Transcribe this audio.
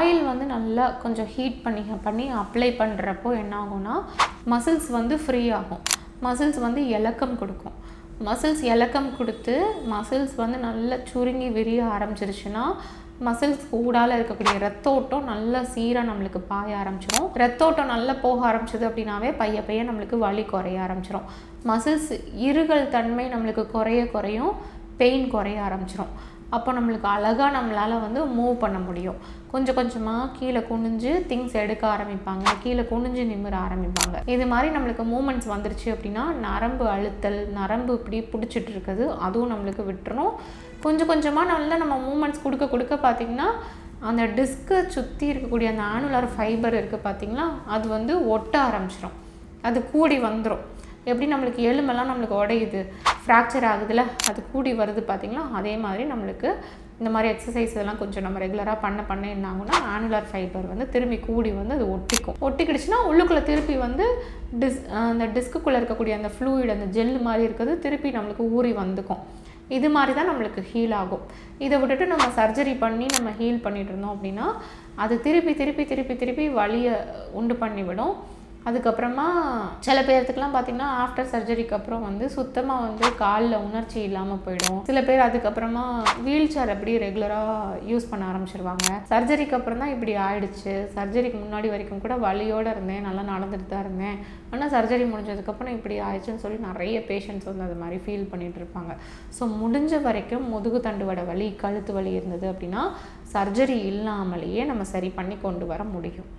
Oil வந்து நல்லா கொஞ்சம் ஹீட் பண்ணி பண்ணி அப்ளை பண்ணுறப்போ என்ன ஆகும்னா மசில்ஸ் வந்து ஃப்ரீ ஆகும். மசில்ஸ் வந்து இலக்கம் கொடுக்கும். மசில்ஸ் இலக்கம் கொடுத்து மசில்ஸ் வந்து நல்லா சுருங்கி விரிய ஆரம்பிச்சிருச்சுன்னா மசில்ஸ் கூடால இருக்கக்கூடிய ரத்த ஓட்டம் நல்லா சீராக நம்மளுக்கு பாய ஆரம்பிச்சிடும் ரத்த ஓட்டம் நல்லா போக ஆரம்பிச்சது அப்படின்னாவே பைய பைய நம்மளுக்கு வலி குறைய ஆரம்பிச்சிடும் மசில்ஸ் இருகல் தன்மை நம்மளுக்கு குறைய குறையும் பெயின் குறைய ஆரம்பிச்சிடும் அப்போ நம்மளுக்கு அழகாக நம்மளால் வந்து மூவ் பண்ண முடியும். கொஞ்சம் கொஞ்சமாக கீழே குனிஞ்சு திங்ஸ் எடுக்க ஆரம்பிப்பாங்க. கீழே குனிஞ்சு நிமிர ஆரம்பிப்பாங்க. இது மாதிரி நம்மளுக்கு மூமெண்ட்ஸ் வந்துருச்சு அப்படின்னா நரம்பு அழுத்தல் நரம்பு இப்படி பிடிச்சிட்டு இருக்குது. அதுவும் நம்மளுக்கு விட்டுரும் கொஞ்சம் கொஞ்சமாக நல்ல நம்ம மூமெண்ட்ஸ் கொடுக்க கொடுக்க பார்த்திங்கன்னா அந்த டிஸ்கை சுற்றி இருக்கக்கூடிய அந்த ஆனுலர் ஃபைபர் இருக்குது பார்த்திங்களா அது வந்து ஒட்ட ஆரம்பிச்சிடும் அது கூடி வந்துடும் எப்படி நம்மளுக்கு எலும்பெல்லாம் நம்மளுக்கு உடையுது? ஃப்ராக்சர் ஆகுதுல அது கூடி வருது பார்த்திங்களா அதே மாதிரி நம்மளுக்கு இந்த மாதிரி எக்ஸசைஸ் இதெல்லாம் கொஞ்சம் நம்ம ரெகுலராக பண்ண பண்ண என்ன ஆகும்னா ஆனுலர் ஃபைபர் வந்து திரும்பி கூடி வந்து அது ஒட்டிக்கும். ஒட்டிக்கிடுச்சுன்னா உள்ளுக்குள்ளே திருப்பி வந்து டிஸ் அந்த டிஸ்க்குள்ளே இருக்கக்கூடிய அந்த ஃப்ளூயிட் அந்த ஜெல் மாதிரி இருக்கிறது திருப்பி நம்மளுக்கு ஊறி வந்துக்கும். இது மாதிரி தான் நம்மளுக்கு ஹீல் ஆகும். இதை விட்டுட்டு நம்ம சர்ஜரி பண்ணி நம்ம ஹீல் பண்ணிட்டு இருந்தோம் அப்படின்னா அது திருப்பி திருப்பி திருப்பி திருப்பி வலியை உண்டு பண்ணிவிடும். அதுக்கப்புறமா சில பேர்த்துக்குலாம் பார்த்திங்கன்னா ஆஃப்டர் சர்ஜரிக்கு அப்புறம் வந்து சுத்தமாக வந்து காலில் உணர்ச்சி இல்லாமல் போயிடும். சில பேர் அதுக்கப்புறமா வீல் சேர் அப்படி ரெகுலராக யூஸ் பண்ண ஆரம்பிச்சிருவாங்க. சர்ஜரிக்கு அப்புறம் தான் இப்படி ஆயிடுச்சு. சர்ஜரிக்கு முன்னாடி வரைக்கும் கூட வலியோடு இருந்தேன். நல்லா நடந்துட்டு தான் இருந்தேன். ஆனால் சர்ஜரி முடிஞ்சதுக்கப்புறம் இப்படி ஆயிடுச்சுன்னு சொல்லி நிறைய பேஷண்ட்ஸ் வந்து அது மாதிரி ஃபீல் பண்ணிகிட்டு இருப்பாங்க. ஸோ முடிஞ்ச வரைக்கும் முதுகு தண்டுவட வலி கழுத்து வலி இருந்தது அப்படின்னா சர்ஜரி இல்லாமலேயே நம்ம சரி பண்ணி கொண்டு வர முடியும்.